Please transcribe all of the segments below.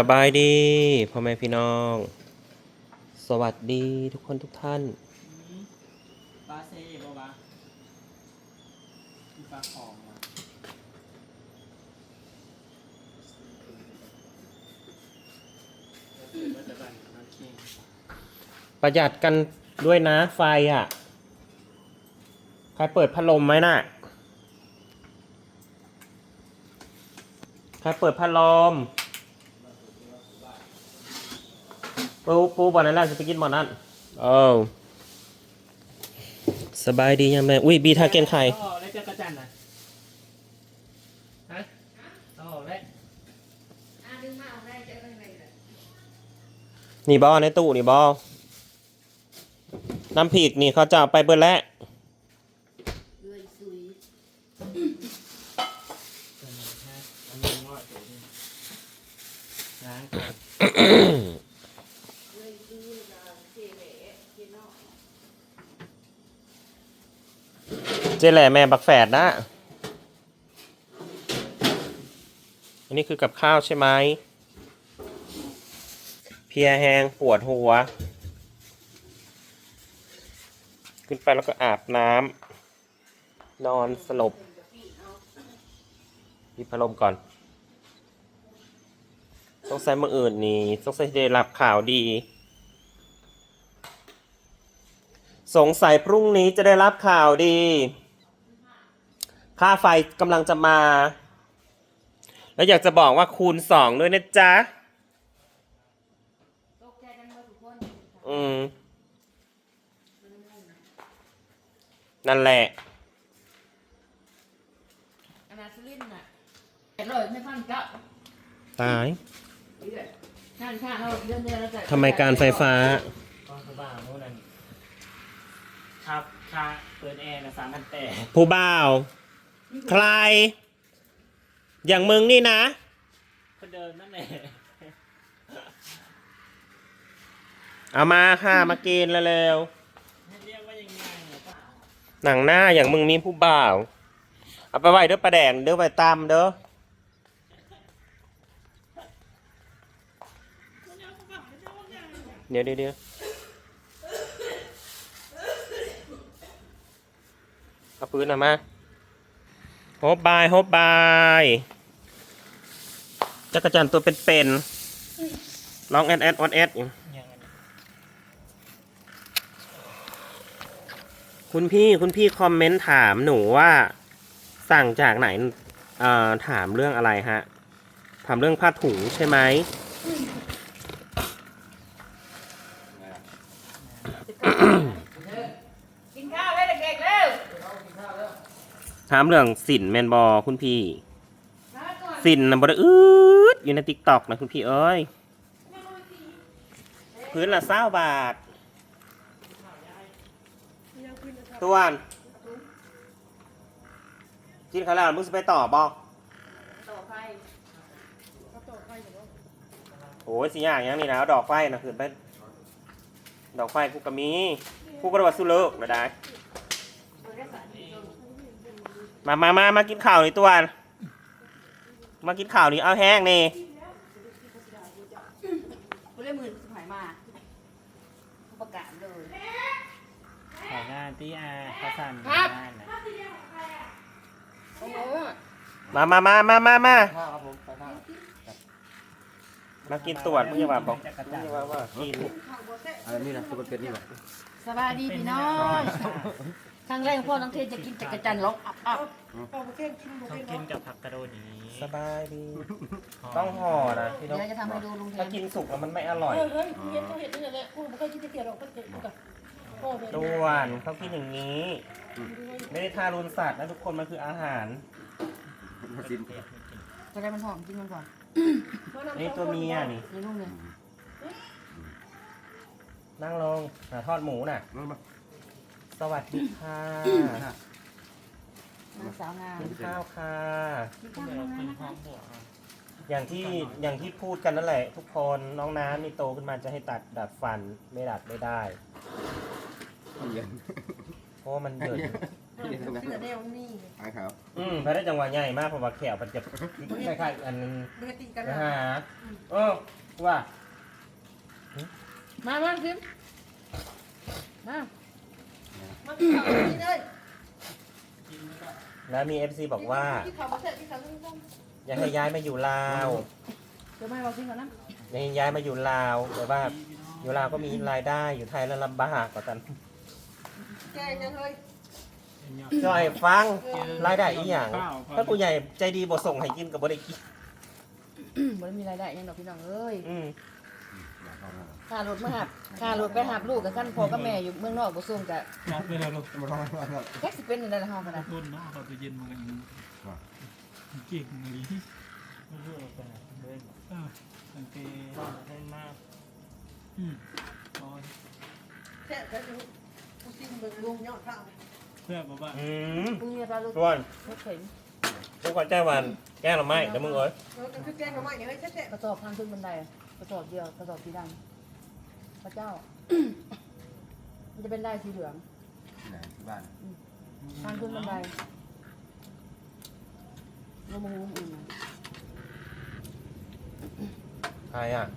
สบายดีพ่อแม่พี่น้อง สวัสดีทุกคนทุกท่านปลาเซ่บ่วะมีปลาของมันจะบันโอเคประหยัดกันด้วยนะไฟอะ ใครเปิดพัดลมไหมน่ะ ใครเปิดพัดลม ปูปูบอลนั้นแหละจะไปกินบอลนั้นโอ้สบายดียังไงอุ้ยบีทาเกนไข่อ๋อแล้วจะกระจันนะฮะอ๋อแล้วอะดึงมาเอาได้เจออะไรเลยนี่บอในตู้นี่บอน้ำผีกนี่เขาจะเอาไปเบิดแล้ว เลื่อยซุย ตัวนี้ฮะอันนี้งอดตัวนี้ล้างก่อน เลื่อยซุยเราเจเหล่เจนอก เจแหล่แม่บักแฝดนะ อันนี้คือกับข้าวใช่ไหม เพียแหงปวดหัว ขึ้นไปแล้วก็อาบน้ำนอนสลบมีพัดลมก่อน ต้องใส่มืออื่นนี่ต้องใส่ได้รับข่าวดีสงสัยพรุ่งนี้จะได้รับข่าวดี ค่าไฟกำลังจะมา แล้วอยากจะบอกว่าคูณสองด้วยนะจ๊ะตกใจกันหมดทุกคนอืม นั่นแหละอนาสุลินน่ะเห็นเลยไม่พันก็ตายงานข้าเราเดือนเดือนแล้วแต่ทำไมการไฟฟ้า ก็คือบ้าโน่นนั่นครับค่าเปิดแอร์นะสามพันแปดผู้บ่าว ใคร อย่างมึงนี่นะ คนเดิมนั่นแหละเอามาค่ะ มากินเร็วให้เรียกว่ายังไงเนี่ยก็ๆหนังหน้าอย่างมึงมีผู้บ่าว เอาไปไว้เด้อประแดงเด้อไปตามเด้อ เดี๋ยวเดี๋ยวเดี๋ยวเอาปืนออกมา โฮบบายโฮบบายจักรจันตัวเป็นๆร้องแอดแอดออนแอดอยู่ยังคุณพี่คุณพี่คอมเมนต์ถามหนูว่า สั่งจากไหนเอ่อถามเรื่องอะไรฮะ ถามเรื่องผ้าถุงใช่ไหม กินข้าวเลยเด็กๆเร็ว ถามเรื่องสินแมนบอคุณพี่มาก่อนสินนะบไดอืดอยู่ในติ๊กต็อกนะคุณพี่เอ้ยพื้นละเศร้าบาทตัวนกินข้าวแล้วมึงจะไปต่อบอกต่อไฟโอ้ยสิอย่างอย่างนี้นะเอาดอกไฟนะคือไปดอกไฟกูก็มีกูก็ระวัดสู้เลิกนะได้ มามามามากินข้าวนี่ตัวนมากินข้าวนี่เอาแห้งนี่กูเล่นมือสมัยมาประกาศเลยขายงานที่อาเขาสั่งงานนะโอ้โหมามามามามามาข้าวครับผมไปข้าวมากินตรวจมึงอย่าว่าบอกมึงอย่าว่าว่ากินอะไรนี่นะตัวเป็นนี่หรอสบายดีพี่น้อง ครั้งแรกพ่อน้องเทนจะกินจักรจันทร์ร้องอับอับต้องกินกับผักกระโดดนี้สบายดี ต้องห่อนะพี่เดี๋น้ยองวจะทำให้ดูลุงเทถ้านกินสุกแล้วมันไม่อร่อยเฮ้ยเห็นเขาเห็นนี่แหละกูไม่เคยกินเตี๋ยวหรอกก็เกิดกูกับพ่อเป็นตวนเขากินอย่างนี้ ไม่ได้ทารุณสัตว์นะทุกคนมันคืออาหารมาชิมจะได้มันหอมกินมันก่อนนี่ตัวเมียนี่นี่ลุงเนี่ยนั่งลงหาทอดหมูน่ะมามา สวัสดีค่ะนางสาวงามกินข้าวค่ะคุณเดี๋ยวเรากินพร้อมบวกเอาอย่างที่อย่างที่พูดกันนั่นแหละ ทุกคนน้องน้ำนี่โตขึ้นมาจะให้ตัดดัดฟันไม่ดัดไม่ได้เย็นเพราะว่ามันเหยินเสือแนวนี่หายขาวอืมไปได้จังหวะใหญ่มากเพราะว่าแขวมันจะคล้ายๆอันนึงเดือดตีกันนะนะฮะโอ้ว่า มามาซิมมา มันกินข้าวนี่เลยแล้วมี FC บอกว่า ที่ข้าวมาเสร็จที่ข้าวต้มอยากให้ย้ายมาอยู่ลาวเดี๋ยวมาให้เราซิมก่อนนะอยากให้ย้ายมาอยู่ลาวแต่ว่าอยู่ลาวก็มีรายได้อยู่ไทยแล้วลำบากกว่ากันแกงยังเฮ้ยจอยฟังรายได้อีหยังถ้าผู้ใหญ่ใจดีบ่ส่งให้กินก็บ่ได้กินบ่ได้มีรายได้หยังดอกพี่น้องเอ้ยอืม ค่ารถมาหับค่ารถไปหับลูกกับท่านพ่อกับแม่อยู่เมืองนอกบ่ส่งกะรับไปแล้วลูกมาลองมาลองแท็กสิเป็นอะไรละเฮากันนะทุนเนาะเขาจะเย็นมากันเก่งเลยเออสังเกตให้มากอืมพอแซ่บก็คือกูซิมเบิ่งรวมยอดข้าวเพื่อบอกว่าอืมพรุ่งนี้เราลูกส่วนรถเข็นทุกคนใจวันแก้หรือไม่เดี๋ยวมึงเอ้ยแล้วก็คือแกงหน่อไม้เนี่ยเฮ้ยแซ่บกระสอบทางขึ้นบันไดอะ กระสอบเดียวกระสอบสีดำพระเจ้า มันจะเป็นได้สีเหลืองที่ไหนที่บ้านทางขึ้นบันไดลงมาหูอื่นมาใครอะๆ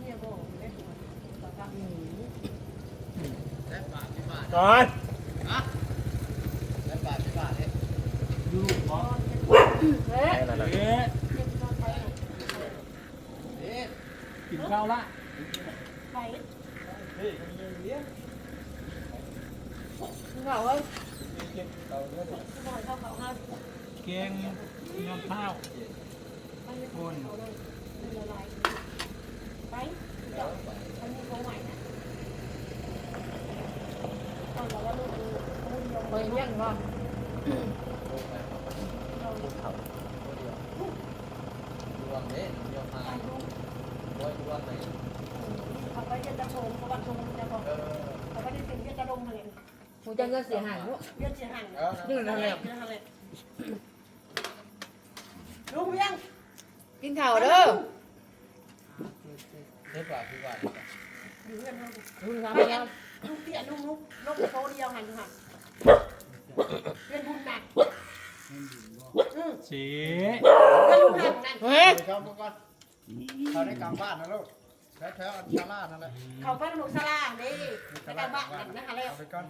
เนี่ยบ่ได้หัวอืมจอยดูพอเฮ้ยแค่นั้นน่ะเอ๊ะกินข้าวละไปมึงบอกว่าหน่อยข้าวขาวห้าแกงยำข้าวมันไม่คนมันละลาย ไปเดี๋ยวมันมีของใหม่นะเอาแล้วว่าลูกดูมุนยงเคยเลี้ยงบ่เอาไปเย็นตะโพงเขาบัดชงจะบอกเอาไปได้ถึงเย็นตะลงเลยหูจังก็เสียหายลูกเย็นเสียหันนี่นั่นแหละลุงยังกินข้าวเด้ออยู่เพื่อนเขาลุงทำไปยังลุงเตี้ยลุงลุกลุกโตเดียวหันหันเรียนบุญหนักอืมเจ๊ก็ลุงหันนั่นเฮ้ย เข้ามาก่อนเขาได้กลางบ้านนะลูกแถวๆชาลานั่นแหละเขาไปหนุสลาเด้ไปกลางบ้านนั่นนะคะแล้วเอาไปก่อน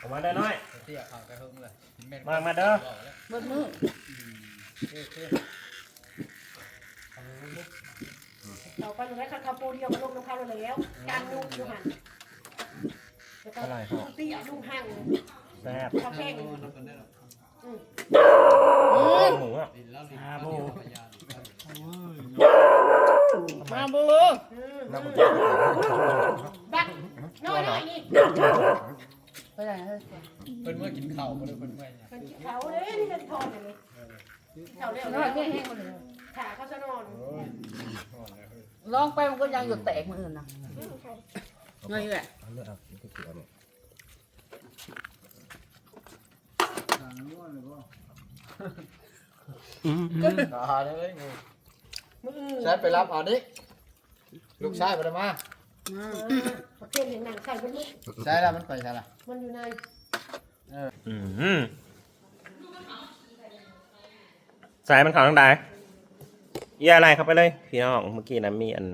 ออกมาได้น้อยเตี้ยเขาไปเฮิงเลยมามาเด้อเบิดมือเขาไปหนุแล้วเขาปูเดียวมาลงน้ำเขาเลยแล้วการลุงอยู่หันแล้วก็ลุงเตี้ยลุงห่างแซ่บเขาแข่งอืม หมูอะอาบโอ้ยมาบูน้ำมันบักน้อยน้อยนี่ไปไหนเฮ้ยเพิ่นเมื่อกินข้าวมาด้วยเพิ่นเมื่อเนี่ยเป็นเขาเลยนี่เป็นทอนเลยเขาเรียกน้อยว่าแค่แห้งคนเดียวขาเขาจะนอนลองไปมันก็ยังหยดแตกมืออื่นนะน้อยแหละ เอาเลือดเอาที่เขียวเนี่ย อ่าเลยงูมือแซดไปรับเอาดิลูกชายไปแล้วมาประเคนเห็นหนังใส่เป็นมุกใช่แล้วมันไปใช่ละมันอยู่ในอืมสายมันเขาทั้งใดเอียอะไรเข้าไปเลย พี่น้องเมื่อกี้นะมีอัน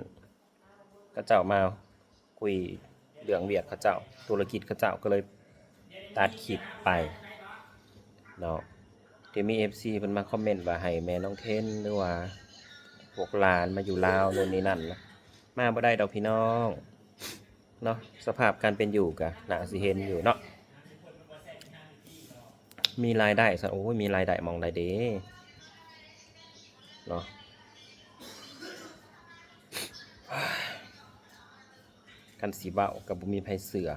กระเจ้ามาคุยเรื่องเวียดเขาเจ้า ธุรกิจเขาเจ้าก็เลยตัดคลิปไปเนาะ เดี๋ยวมีเอฟซีเพิ่นมาคอมเมนต์ว่าให้แม่น้องเทนหรือว่าพวกหลานมาอยู่ลาวโน่นนี่นั่นนะมาบ่ได้ดอกพี่น้องเนาะสภาพการเป็นอยู่กะน่าสิเห็นอยู่เนาะมีรายได้ซะโอ้ยมีรายได้มองได้เด้เนาะกันสีเบากับบ่มีไผเสือ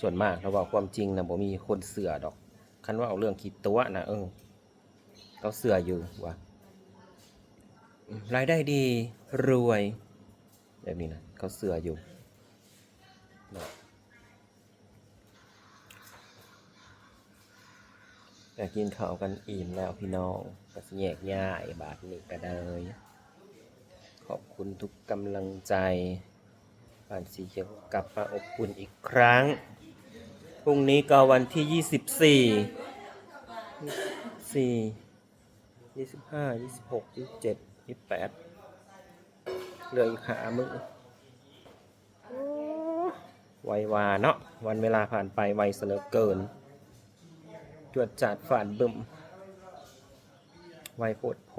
ส่วนมากเราบอกความจริงนะบ่มีคนเสือดอก คันว่าเอาเรื่องคิดตัวนะเออเขาเสืออยู่ว่าอืมรายได้ดีรวยแบบนี้นะเขาเสืออยู่นะแต่กินข้าวกันอิ่มแล้วพี่น้องก็สิแยกย้ายบาทนี้ก็ได้ขอบคุณทุกกำลังใจบ้านสีเขียวกลับมาอบอุ่นอีกครั้ง รุ่งนี้ก็วันที่ยี่สิบสี่สี่ยี่สิบห้ายี่สิบหกยี่สิบเจ็ดยี่สิบแปดเหลืออีกหามือไววาเนาะวันเวลาผ่านไปไวเสยเหลือเกิน จวดจัดฝานบึมไวโปวดโพ